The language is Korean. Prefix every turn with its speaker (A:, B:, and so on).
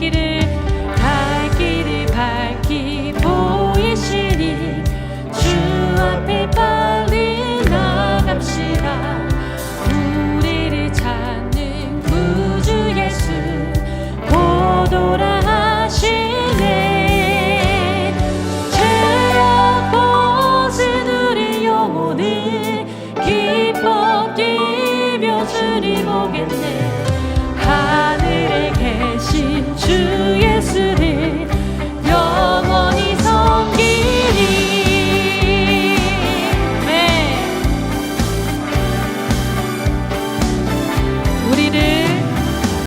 A: 길을 갈 길을 밝히 보이시니 주 앞에 빨리 나갑시다. 우리를 찾는 구주 예수 보도라 하시네. 죄악 벗은 우리 영혼을 기뻐 뛰며 주를 보겠네.